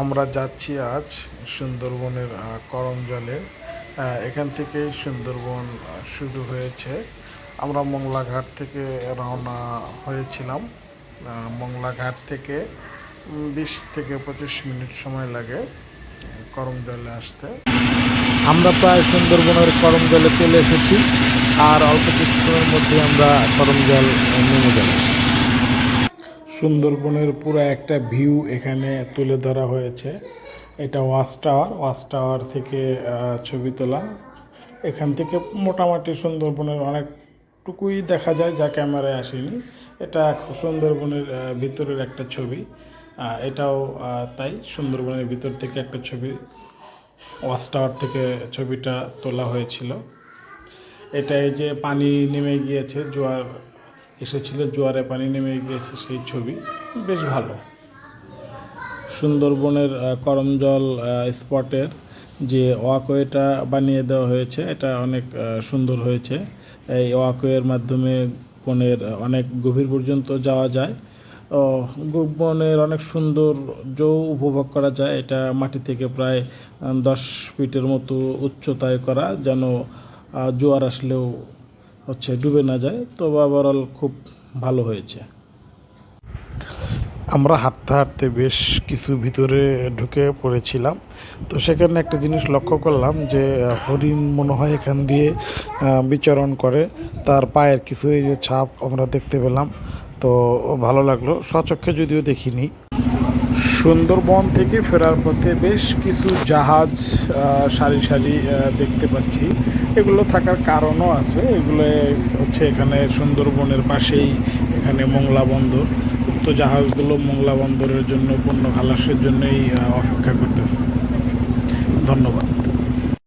আমরা যাচ্ছি আজ সুন্দরবনের করমজলে। এখান থেকে সুন্দরবন শুরু হয়েছে। আমরা মংলাঘাট থেকে রওনা হয়েছিলাম। মংলাঘাট থেকে বিশ থেকে পঁচিশ মিনিট সময় লাগে করমজলে আসতে। আমরা প্রায় সুন্দরবনের করমজলে চলে এসেছি। আর অল্প কিছুক্ষণের মধ্যে আমরা করমজল নেমে যাব। সুন্দরবনের পুরো একটা ভিউ এখানে তুলে ধরা হয়েছে। এটা ওয়াচ টাওয়ার ওয়াচ টাওয়ার থেকে ছবি তোলা। এখান থেকে মোটামুটি সুন্দরবনের অনেকটুকুই দেখা যায়, যা ক্যামেরায় আসেনি। এটা সুন্দরবনের ভিতরের একটা ছবি। এটাও তাই সুন্দরবনের ভিতর থেকে একটা ছবি, ওয়াচ টাওয়ার থেকে ছবিটা তোলা হয়েছিল। এটা এই যে পানি নেমে গিয়েছে, জোয়ার এসেছিল জোয়ারে পানি নেমে গিয়েছে সেই ছবি। বেশ ভালো। সুন্দরবনের করমজল স্পটের যে ওয়াকওয়েটা বানিয়ে দেওয়া হয়েছে, এটা অনেক সুন্দর হয়েছে। এই ওয়াকওয়ের মাধ্যমে বনের অনেক গভীর পর্যন্ত যাওয়া যায়। বনের অনেক সুন্দর সৌন্দর্য উপভোগ করা যায়। এটা মাটি থেকে প্রায় দশ ফিটের মতো উচ্চতায় করা, যেন জোয়ার আসলেও হচ্ছে ডুবে না যায় তো ওভারঅল খুব ভালো হয়েছে। আমরা হাঁটতে হাঁটতে বেশ কিছু ভিতরে ঢুকে পড়েছিলাম। তো সেখানে একটা জিনিস লক্ষ্য করলাম যে, হরিণ মনে হয় এখান দিয়ে বিচরণ করে। তার পায়ের কিছু এই যে ছাপ আমরা দেখতে পেলাম। তো ভালো লাগল। সচক্ষে যদিও দেখিনি। সুন্দরবন থেকে ফেরার পথে বেশ কিছু জাহাজ সারি সারি দেখতে পাচ্ছি। এগুলো থাকার কারণও আছে। এগুলো হচ্ছে এখানে সুন্দরবনের পাশেই এখানে মোংলা বন্দর। উক্ত জাহাজগুলো মোংলা বন্দরের জন্য পণ্য খালাসের জন্যই অপেক্ষা করতেছে। ধন্যবাদ।